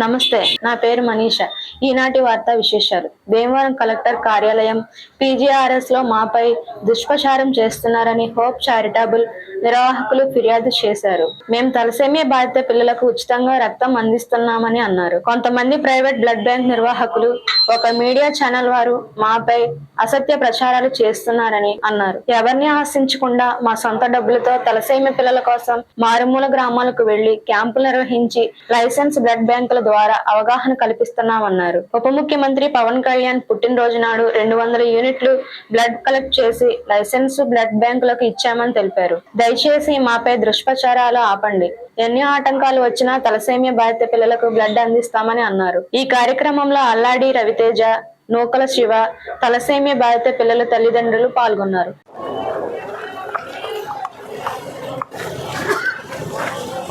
నమస్తే నా పేరు మనీష. ఈనాటి వార్తా విశేషాలు. భీమవరం కలెక్టర్ కార్యాలయం పీజీఆర్ఎస్లో మాపై దుష్ప్రచారం చేస్తున్నారని హోప్ చారిటబుల్ నిర్వాహకులు ఫిర్యాదు చేశారు. మేము తలసేమియా బాధిత పిల్లలకు ఉచితంగా రక్తం అందిస్తున్నామని అన్నారు. కొంతమంది ప్రైవేట్ బ్లడ్ బ్యాంక్ నిర్వాహకులు ఒక మీడియా ఛానల్ వారు మాపై అసత్య ప్రచారాలు చేస్తున్నారని అన్నారు. ఎవరిని ఆశించకుండా మా సొంత డబ్బులతో తలసేమియా పిల్లల కోసం మారుమూల గ్రామాలకు వెళ్ళి క్యాంపులు నిర్వహించి లైసెన్స్ బ్లడ్ బ్యాంకుల ద్వారా అవగాహన కల్పిస్తున్నామన్నారు. ఉప ముఖ్యమంత్రి పవన్ కళ్యాణ్ పుట్టినరోజు నాడు రెండు వందల యూనిట్లు బ్లడ్ కలెక్ట్ చేసి లైసెన్స్ బ్లడ్ బ్యాంకులకు ఇచ్చామని తెలిపారు. దయచేసి మాపై దుష్ప్రచారాలు ఆపండి. ఎన్ని ఆటంకాలు వచ్చినా తలసేమియా బాధిత పిల్లలకు బ్లడ్ అందిస్తామని అన్నారు. ఈ కార్యక్రమంలో అల్లాడి రవితేజ నూకల శివ తలసేమియా బాధిత పిల్లల తల్లిదండ్రులు పాల్గొన్నారు.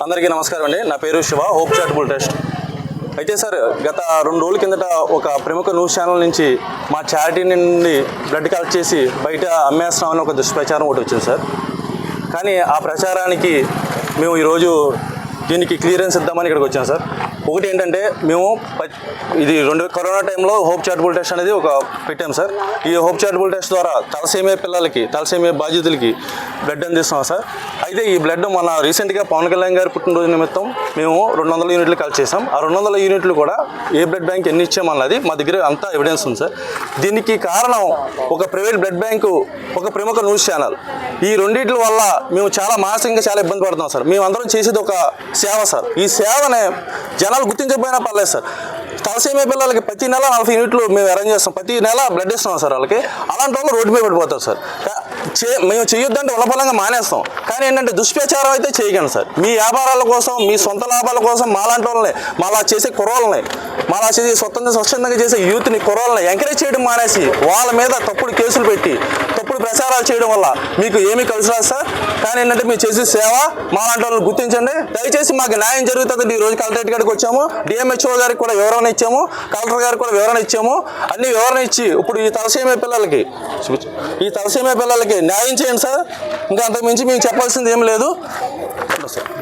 అందరికీ నమస్కారం అండి. నా పేరు శివ హోప్ చారిటబుల్ ట్రస్ట్ అయితే సార్ గత రెండు రోజుల కిందట ఒక ప్రముఖ న్యూస్ ఛానల్ నుంచి మా చారిటీ నుండి బ్లడ్ కలెక్ట్ చేసి బయట అమ్మేస్తున్నామని ఒక దుష్ప్రచారం ఒకటి వచ్చింది సార్. కానీ ఆ ప్రచారానికి మేము ఈరోజు దీనికి క్లియరెన్స్ ఇద్దామని ఇక్కడికి వచ్చాం సార్. ఒకటి ఏంటంటే మేము ఇది రెండు కరోనా టైంలో హోప్ చారిటబుల్ టెస్ట్ అనేది ఒక పెట్టాం సార్. ఈ హోప్ చారిటబుల్ టెస్ట్ ద్వారా తలసేమే పిల్లలకి తలసేమే బాధితులకి బ్లడ్ అందిస్తున్నాం సార్. అయితే ఈ బ్లడ్ మన రీసెంట్గా పవన్ కళ్యాణ్ గారి పుట్టినరోజు నిమిత్తం మేము రెండు వందల యూనిట్లు కలెక్ట్ చేసాం ఆ రెండు వందల యూనిట్లు కూడా ఏ బ్లడ్ బ్యాంక్ ఎన్ని ఇచ్చామన్నది మా దగ్గర అంతా ఎవిడెన్స్ ఉంది సార్. దీనికి కారణం ఒక ప్రైవేట్ బ్లడ్ బ్యాంకు ఒక ప్రముఖ న్యూస్ ఛానల్ ఈ రెండింటి వల్ల మేము చాలా మానసికంగా చాలా ఇబ్బంది పడుతున్నాం సార్. మేము అందరం చేసేది ఒక సేవ సార్. ఈ సేవనే జనాలు గుర్తించకపోయినా పర్లేదు సార్. తలసేమే పిల్లలకి ప్రతి నెల నలభై యూనిట్లు మేము అరేంజ్ చేస్తాం. ప్రతి నెల బ్లడ్ ఇస్తున్నాం సార్ వాళ్ళకి. అలాంటి వాళ్ళు రోడ్డు మీద పడిపోతారు సార్. చే మేము చేయొద్దంటే ఉన్నపలంగా మానేస్తాం. కానీ ఏంటంటే దుష్ప్రచారం అయితే చేయగలను సార్. మీ వ్యాపారాల కోసం మీ సొంత లాభాల కోసం మాలాంటి వాళ్ళని మాలా చేసే కుర్రోళ్ళని మాలా చేసే స్వతంత్ర స్వచ్ఛందంగా చేసే యూత్ని కుర్రోళ్ళని ఎంకరేజ్ చేయడం మానేసి వాళ్ళ మీద తప్పుడు కేసులు పెట్టి తప్పుడు ప్రచారాలు చేయడం వల్ల మీకు ఏమీ కలిసి రాదు సార్. కానీ ఏంటంటే మీరు చేసే సేవ మాలాంటి వాళ్ళని గుర్తించండి. దయచేసి మాకు న్యాయం జరుగుతుంది ఈ రోజు కలెక్టరేట్ గారికి వచ్చాము. డిఎంహెచ్ఓ గారికి కూడా వివరణ ఇచ్చాము. కలెక్టర్ గారికి కూడా వివరణ ఇచ్చాము. అన్ని వివరణ ఇచ్చి ఇప్పుడు ఈ తలసీమే పిల్లలకి ఈ తలసీమే పిల్లలకి న్యాయం చేయండి సార్. ఇంకా అంతకుమించి మేము మీకు చెప్పాల్సింది ఏం లేదు.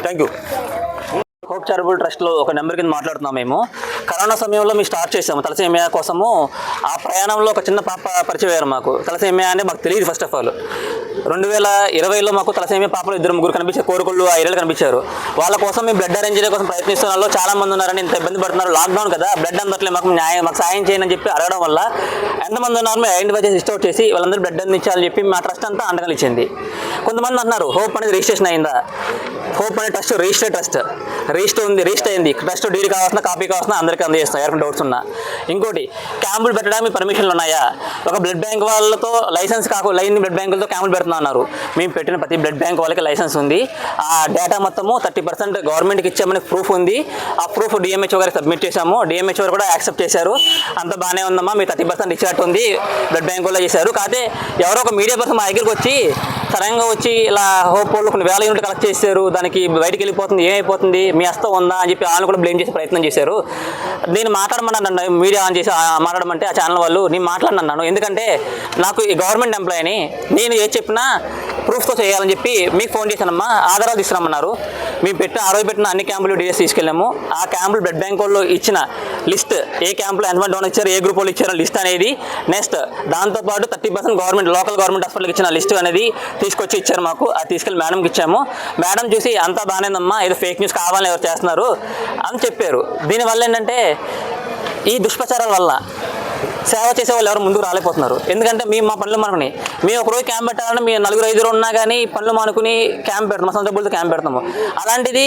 Thank you. హోప్ చారిటబుల్ ట్రస్ట్లో ఒక నెంబర్ కింద మాట్లాడుతున్నాం మేము. కరోనా సమయంలో మేము స్టార్ట్ చేసాము తలసేమియా కోసము ఆ ప్రయాణంలో ఒక చిన్న పాప పరిచయం అయ్యారు మాకు. తలసేమియా అంటే మాకు తెలియదు ఫస్ట్ ఆఫ్ ఆల్ రెండు వేల ఇరవైలో మాకు తలసేమియా పాపలు ఇద్దరు ముగ్గురు కనిపించారు కోరుకుళ్ళు ఆ ఏరియాలో కనిపించారు. వాళ్ళ కోసం మేము బ్లడ్ అరేంజ్ చేయడం కోసం ప్రయత్నిస్తున్న వాళ్ళు చాలా మంది ఉన్నారని ఇంత ఇబ్బంది పడుతున్నారు. లాక్డౌన్ కదా. బ్లడ్ అందట్లే మాకు న్యాయం మాకు సాయం చేయండి అని చెప్పి అడగడం వల్ల ఎంతమంది ఉన్నారు? మేము ఐడెంటిఫై చేసి లిస్ట్ చేసి వాళ్ళందరూ బ్లడ్ అందించాలని చెప్పి మా ట్రస్ట్ అంతా అండగా ఇచ్చింది కొంతమంది అంటున్నారు హోప్ అనేది రిజిస్ట్రేషన్ అయిందా? హోప్ అనే ట్రస్ట్ రిజిస్టర్ ట్రస్ట్ రిజిస్టర్ ఉంది రిజిస్టర్ అయింది. ట్రస్ట్ డీడీ కావాల్సిన కాపీ కావాల్సిన అందరికీ అందజేస్తాం ఎవరికి డౌట్స్ ఉన్నా. ఇంకోటి క్యాంపులు పెట్టడానికి పర్మిషన్లు ఉన్నాయా? ఒక బ్లడ్ బ్యాంక్ వాళ్ళతో లైసెన్స్ కాకుండా లైన్ బ్లడ్ బ్యాంకులతో క్యాంపులు పెడుతున్నారు మేము పెట్టిన ప్రతి బ్లడ్ బ్యాంక్ వాళ్ళకి లైసెన్స్ ఉంది. ఆ డేటా మొత్తము థర్టీ పర్సెంట్ గవర్నమెంట్కి ఇచ్చామని ప్రూఫ్ ఉంది. ఆ ప్రూఫ్ డిఎంహెచ్ఓ గారికి సబ్మిట్ చేశాము. డిఎంహెచ్ఓ కూడా యాక్సెప్ట్ చేశారు. అంత బాగానే ఉందమ్మా మీరు థర్టీ పర్సెంట్ ఇచ్చినట్టు ఉంది. బ్లడ్ బ్యాంక్ వాళ్ళు చేశారు. కాకపోతే ఎవరో ఒక మీడియా పర్సన్ మా దగ్గరికి వచ్చి సడన్గా వచ్చి ఇలా హోప్ వాళ్ళు కొన్ని వేల యూనిట్ కలెక్ట్ చేశారు దానికి బయటికి వెళ్ళిపోతుంది ఏమైపోతుంది మీ హస్తం ఉందా అని చెప్పి వాళ్ళు కూడా బ్లేమ్ చేసే ప్రయత్నం చేశారు. నేను మాట్లాడమన్నాను మీడియా ఆన్ చేసి మాట్లాడమంటే ఆ ఛానల్ వాళ్ళు నేను మాట్లాడినాను ఎందుకంటే నాకు ఈ గవర్నమెంట్ ఎంప్లాయీని నేను ఏ చెప్పినా ప్రూఫ్తో చేయాలని చెప్పి మీకు ఫోన్ చేశానమ్మా ఆధారాలు తీసుకురమ్మన్నారు. మేము పెట్టిన ఆ రోజు పెట్టిన అన్ని క్యాంపులు డీటెయిల్స్ తీసుకెళ్ళాము. ఆ క్యాంపులు బ్లడ్ బ్యాంక్ వాళ్ళు ఇచ్చిన లిస్ట్ ఏ క్యాంపులో ఎంతమంది డోన్ ఇచ్చారు ఏ గ్రూప్ వాళ్ళు ఇచ్చారో లిస్ట్ అనేది నెక్స్ట్ దాంతోపాటు thirty percent government local government హాస్పిటల్కి ఇచ్చిన లిస్ట్ అనేది తీసుకొచ్చి ఇచ్చారు మాకు అది తీసుకెళ్ళి మేడంకి ఇచ్చాము. మేడం చూసి అంతా బాగానేదమ్మా ఏదో ఫేక్ న్యూస్ కావాలని చేస్తున్నారు అని చెప్పారు. దీనివల్ల ఏంటంటే ఈ దుష్ప్రచారాల వల్ల సేవ చేసే వాళ్ళు ఎవరు ముందుకు రాలేకపోతున్నారు. ఎందుకంటే మేము మా పనులు మనకుని. మేము ఒక రోజు క్యాంప్ పెట్టాలంటే మేము నలుగురు ఐదుగురు ఉన్నా కానీ పనులు మానుకుని క్యాంప్ పెడతాం. మా సొంత డబ్బులతో క్యాంప్ పెడతాము. అలాంటిది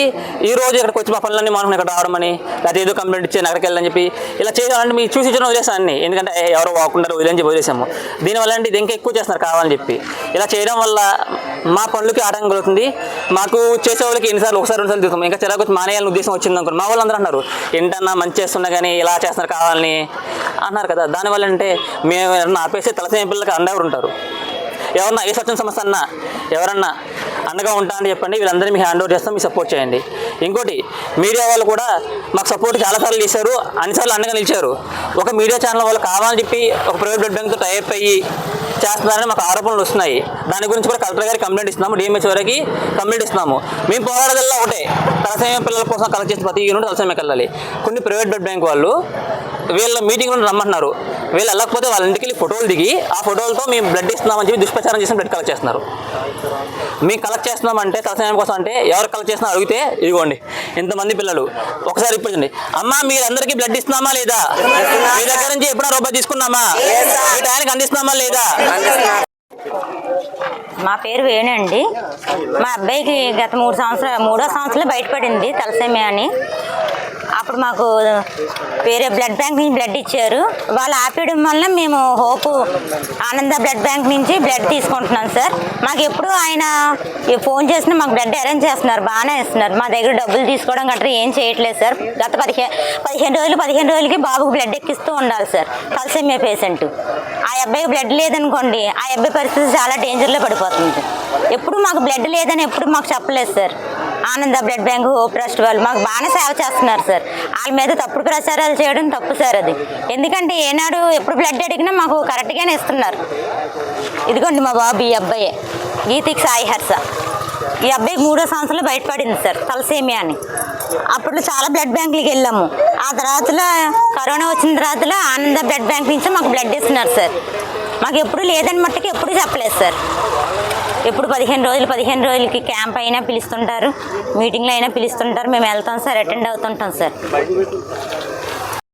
ఈ రోజు ఇక్కడికి వచ్చి మా పనులన్నీ మానుకుని ఇక్కడ రావడమని లేకపోతే ఏదో కంప్లైంట్ ఇచ్చి అక్కడికి వెళ్ళని చెప్పి ఇలా చేయాలంటే మీరు చూసి ఇచ్చిన వదిలేసాను అన్ని. ఎందుకంటే ఎవరో వాకుండా వదిలేని చెప్పి వదిలేసాము. దీనివల్ల అంటే ఇది ఇంకా ఎక్కువ చేస్తున్నారు కావాలని చెప్పి. ఇలా చేయడం వల్ల మా పనులకి ఆటంకం కలుగుతుంది. మాకు చేసే వాళ్ళకి ఎన్నిసార్లు ఒకసారి రెండు సార్లు చూస్తాం ఇంకా చిరాకు వచ్చి మానేయాలని ఉద్దేశం వచ్చింది అనుకోండి. మా వాళ్ళు అందరూ అన్నారు ఏంటన్నా మంచి చేస్తున్నా కానీ ఇలా చేస్తున్నారు కావాలని అన్నారు కదా. దానివల్ల అంటే మేము ఎవరన్నా ఆపేసి తలసేమి పిల్లలకి అండగా ఉంటారు? ఎవరన్నా ఏ స్వచ్ఛంద సంస్థ అన్నా ఎవరన్నా అండగా ఉంటా అని చెప్పండి వీళ్ళందరినీ మీకు హ్యాండ్ ఓవర్ చేస్తాం మీకు సపోర్ట్ చేయండి. ఇంకోటి మీడియా వాళ్ళు కూడా మాకు సపోర్ట్ చాలాసార్లు చేశారు అన్నిసార్లు అండగా నిలిచారు. ఒక మీడియా ఛానల్ వాళ్ళు కావాలని చెప్పి ఒక ప్రైవేట్ బ్లడ్ బ్యాంక్తో టైప్ అయ్యి చేస్తున్నారని మాకు ఆరోపణలు వస్తున్నాయి. దాని గురించి కూడా కలెక్టర్ గారికి కంప్లైంట్ ఇస్తున్నాము డిఎంహెచ్ వారికి కంప్లైంట్ ఇస్తున్నాము. మేము పోరాడదల్లా ఒకటే తలసేమ పిల్లల కోసం కలెక్ట్ చేసి ప్రతి యూనిట్ తలసేమకి వెళ్ళాలి కొన్ని ప్రైవేట్ బ్లడ్ బ్యాంక్ వాళ్ళు వీళ్ళ మీటింగ్ రమ్మంటున్నారు. వీళ్ళు వెళ్ళకపోతే వాళ్ళ ఇంటికి వెళ్ళి ఫోటోలు దిగి ఆ ఫోటోలతో మేము బ్లడ్ ఇస్తున్నామని చెప్పి దుష్ప్రచారం చేసి బ్లడ్ కలెక్ట్ చేస్తున్నారు. మేము కలెక్ట్ చేస్తున్నామంటే తలసేమ కోసం అంటే ఎవరు కలెక్ట్ చేస్తున్నా అడిగితే ఇదిగోండి ఇంతమంది పిల్లలు. ఒకసారి ఇప్పుడు చూడండి అమ్మా మీరందరికీ బ్లడ్ ఇస్తున్నామా లేదా? మీ దగ్గర నుంచి ఎప్పుడైనా రూపాయి తీసుకున్నామా? మీ టయానికి అందిస్తున్నామా లేదా? మా పేరు వేణండి మా అబ్బాయికి గత మూడు సంవత్సరాలు మూడో సంవత్సరాలు బయటపడింది తలసేమియా అని. అప్పుడు మాకు వేరే బ్లడ్ బ్యాంక్ నుంచి బ్లడ్ ఇచ్చారు. వాళ్ళు ఆపేయడం వల్ల మేము హోపు ఆనంద బ్లడ్ బ్యాంక్ నుంచి బ్లడ్ తీసుకుంటున్నాం సార్. మాకు ఎప్పుడు ఆయన ఫోన్ చేసినా మాకు బ్లడ్ అరేంజ్ చేస్తున్నారు బాగానే ఇస్తున్నారు. మా దగ్గర డబ్బులు తీసుకోవడం గట్రా ఏం చేయట్లేదు సార్. గత పదిహేను పదిహేను రోజులు పదిహేను రోజులకి బాబుకు బ్లడ్ ఎక్కిస్తూ ఉండాలి సార్ తలసేమియా పేషెంట్. ఆ అబ్బాయికి బ్లడ్ లేదనుకోండి ఆ అబ్బాయి పరిస్థితి చాలా డేంజర్లో పడిపోతుంది. ఎప్పుడు మాకు బ్లడ్ లేదని ఎప్పుడు మాకు చెప్పలేదు సార్ ఆనంద బ్లడ్ బ్యాంక్ హోప్ ట్రస్ట్ వాళ్ళు మాకు బాగానే సేవ చేస్తున్నారు సార్ వాళ్ళ మీద తప్పుడు ప్రచారాలు చేయడం తప్పు సార్ అది. ఎందుకంటే ఏనాడు ఎప్పుడు బ్లడ్ అడిగినా మాకు కరెక్ట్గానే ఇస్తున్నారు. ఇదిగోండి మా బాబు ఈ అబ్బాయే. గీతికి సాయి హర్ష. ఈ అబ్బాయి మూడో సంవత్సరంలో బయటపడింది సార్ తలసేమియా అని. అప్పుడు చాలా బ్లడ్ బ్యాంకులకి వెళ్ళాము. ఆ తర్వాతలో కరోనా వచ్చిన తర్వాతలో ఆనంద బ్లడ్ బ్యాంక్ నుంచి మాకు బ్లడ్ ఇస్తున్నారు సార్ మాకు ఎప్పుడు లేదని మట్టుకు ఎప్పుడు చెప్పలేదు సార్. ఎప్పుడు పదిహేను రోజులు పదిహేను రోజులకి క్యాంప్ అయినా పిలుస్తుంటారు మీటింగ్లు అయినా పిలుస్తుంటారు మేము వెళ్తాం సార్ అటెండ్ అవుతుంటాం సార్.